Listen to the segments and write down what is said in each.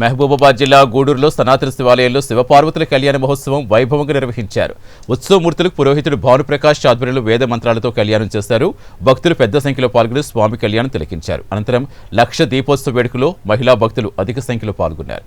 మహబూబాబాద్ జిల్లా గూడూరులో సనాతన శివాలయంలో శివపార్వతుల కళ్యాణ మహోత్సవం వైభవంగా నిర్వహించారు. ఉత్సవమూర్తులకు పురోహితుడు భానుప్రకాష్ ఆధ్వర్యంలో వేద మంత్రాలతో కళ్యాణం చేశారు. భక్తులు పెద్ద సంఖ్యలో పాల్గొని స్వామి కళ్యాణం తిలకించారు. అనంతరం లక్ష దీపోత్సవ వేడుకలో మహిళా భక్తులు అధిక సంఖ్యలో పాల్గొన్నారు.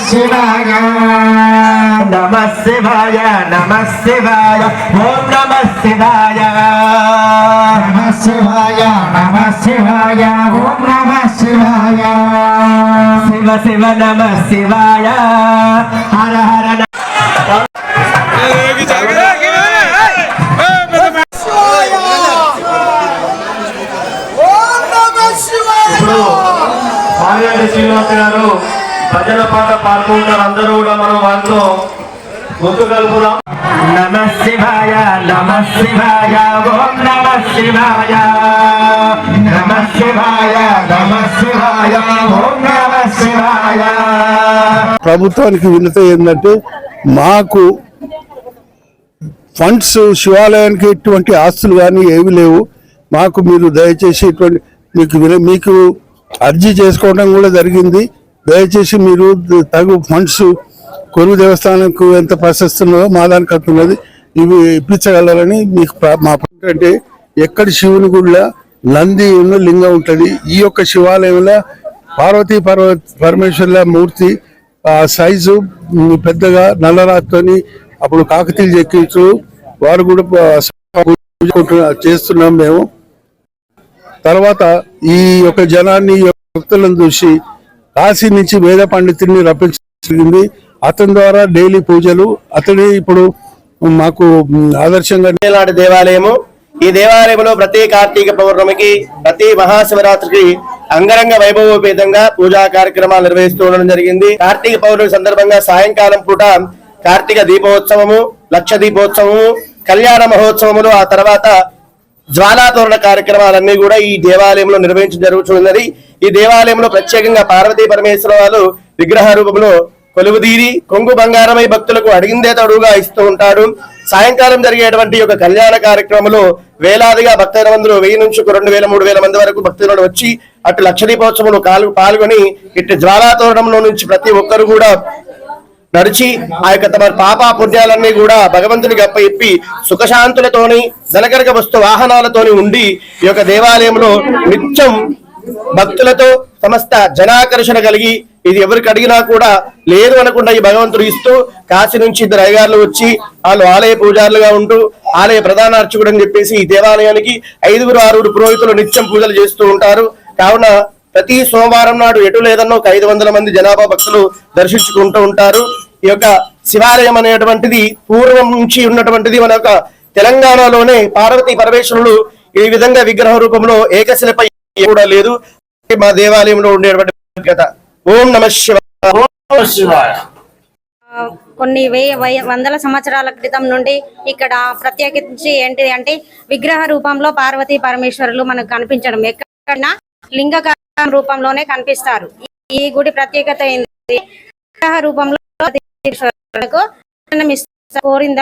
శివాయ నమ శివాయ నమ శివాయ ఓం నమ శివాయ నమ శివాయ నమ శివాయ ఓం నమ శివాయ శివ శివ నమ శివాయ హర హర ఇప్పుడు శ్రీనివాస్ గారు భజన పాట పాల్గొంటారు అందరూ కూడా మనం వాటిలో ముందు కలుపుదాం. నమ శివాయ నమ శివాయ ఓం నమ శివాయ. నమ శివాయ నమ శివాయ ఓం నమ శివాయ. ప్రభుత్వానికి వినత ఏంటంటే మాకు ఫండ్స్ శివాలయానికి ఎటువంటి ఆస్తులు కానీ ఏవి లేవు. మాకు మీరు దయచేసి ఇటువంటి మీకు విన- మీకు అర్జీ చేసుకోవడం కూడా జరిగింది. దయచేసి మీరు తగు ఫండ్స్ కొరువు దేవస్థానంకు ఎంత ప్రశస్తున్నదో మా దానికి అంటున్నది ఇవి ఇప్పించగలరని మీకు మా అంటే ఎక్కడి శివుని గుడిలో నంది ఉన్న లింగం ఉంటుంది. ఈ యొక్క శివాలయంలో పార్వతీ పర్వ పరమేశ్వర్ల మూర్తి ఆ సైజు పెద్దగా నల్లరాతోని అప్పుడు కాకతీయులు చెక్కించు వారు కూడా చేస్తున్నాం మేము. తర్వాత ఈ యొక్క జనాన్ని ఈ యొక్క భక్తులను చూసి కాశీ నుంచి వేద పండితుడిని రప్పించగలిగింది. అతని ద్వారా డైలీ పూజలు. అతడి ఇప్పుడు మాకు ఆదర్శంగా నాటి దేవాలయము. ఈ దేవాలయంలో ప్రతి కార్తీక పౌర్ణమికి ప్రతి మహాశివరాత్రికి అంగరంగ వైభవోపేతంగా పూజా కార్యక్రమాలు నిర్వహిస్తూ ఉండడం జరిగింది. కార్తీక పౌర్ణమి సందర్భంగా సాయంకాలం పూట కార్తీక దీపోత్సవము లక్ష దీపోత్సవము కళ్యాణ మహోత్సవములు ఆ తర్వాత జ్వాలాతోరణ కార్యక్రమాలన్నీ కూడా ఈ దేవాలయంలో నిర్వహించడం జరుగుతున్నది ఈ దేవాలయంలో ప్రత్యేకంగా పార్వతీ పరమేశ్వర వాళ్ళు విగ్రహ రూపంలో కొలువుదీరి కొంగు బంగారమై భక్తులకు అడిగిందే తడుగా ఇస్తూ ఉంటాడు. సాయంకాలం జరిగేటువంటి ఒక కళ్యాణ కార్యక్రమంలో వేలాదిగా భక్తులందరూ వెయ్యి నుంచి ఒక రెండు వేల మూడు వేల మంది వరకు భక్తులు వచ్చి అటు లక్ష దీపోత్సవంలో కాలు పాల్గొని ఇటు జ్వాలాతోరణంలో నుంచి ప్రతి ఒక్కరు కూడా నడిచి ఆ యొక్క తమ పాప పుణ్యాలన్నీ కూడా భగవంతునికి అప్పయిప్పి సుఖశాంతులతోని ధనకరక వస్తు వాహనాలతోని ఉండి ఈ యొక్క దేవాలయంలో నిత్యం భక్తులతో సమస్త జనాకర్షణ కలిగి ఇది ఎవరికి అడిగినా కూడా లేదు అనకుండా ఈ భగవంతుడు ఇస్తూ కాశీ నుంచి ఇద్దరు అయ్యగారులు వచ్చి వాళ్ళు ఆలయ పూజారులుగా ఉంటూ ఆలయ ప్రధాన అర్చకుడు అని చెప్పేసి ఈ దేవాలయానికి ఐదుగురు ఆరుగురు పురోహితులు నిత్యం పూజలు చేస్తూ ఉంటారు. కావున ప్రతి సోమవారం నాడు ఎటు లేదన్నా ఒక ఐదు వందల మంది జనాభా భక్తులు దర్శించుకుంటూ ఉంటారు. ఈ యొక్క శివాలయం అనేటువంటిది పూర్వం నుంచి ఉన్నటువంటిది మన యొక్క తెలంగాణలోనే పార్వతీ పరమేశ్వరులు ఈ విధంగా విగ్రహ రూపంలో ఏకశిలపై కూడా లేదు. మా దేవాలయంలో ఉండేటువంటి కథ ఓం నమ శివాయ. ఓం నమః శివాయ కొన్ని వే వయ- వందల సంవత్సరాల క్రితం నుండి ఇక్కడ ప్రత్యేకించి ఏంటిది అంటే విగ్రహ రూపంలో పార్వతీ పరమేశ్వరులు మనకు కనిపించడం. ఎక్కడైనా లింగకారం రూపంలోనే కనిపిస్తారు. ఈ గుడి ప్రత్యేకత ఏంటి విగ్రహ రూపంలో కోరింద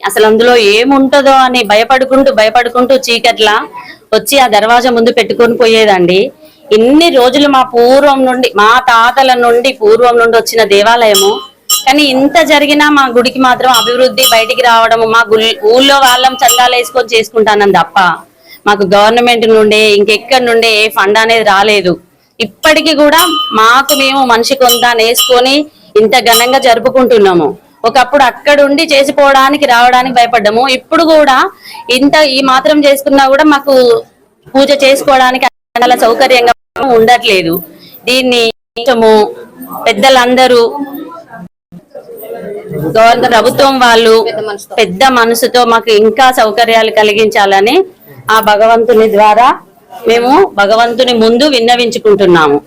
అసలు అందులో ఏముంటదో అని భయపడుకుంటూ భయపడుకుంటూ చీకట్ల వచ్చి ఆ దర్వాజా ముందు పెట్టుకొని పోయేదండి. ఇన్ని రోజులు మా పూర్వం నుండి మా తాతల నుండి పూర్వం నుండి వచ్చిన దేవాలయము. కానీ ఇంత జరిగినా మా గుడికి మాత్రం అభివృద్ధి బయటికి రావడము మా ఊళ్ళో వాళ్ళం చందాలు వేసుకొని చేసుకుంటానని తప్ప. మాకు గవర్నమెంట్ నుండి ఇంకెక్కడి నుండి ఏ ఫండ్ అనేది రాలేదు. ఇప్పటికీ కూడా మాకు మేము మనిషి కొంత నేసుకొని ఇంత ఘనంగా జరుపుకుంటున్నాము. ఒకప్పుడు అక్కడుండి చేసిపోవడానికి రావడానికి భయపడ్డాము. ఇప్పుడు కూడా ఇంత ఈ మాత్రం చేసుకున్నా కూడా మాకు పూజ చేసుకోవడానికి చాలా సౌకర్యంగా ఉండట్లేదు. దీన్ని పెద్దలందరూ గవర్నమెంట్ ప్రభుత్వం వాళ్ళు పెద్ద మనసుతో మాకు ఇంకా సౌకర్యాలు కలిగించాలని ఆ భగవంతుని ద్వారా మేము భగవంతుని ముందు విన్నవించుకుంటున్నాము.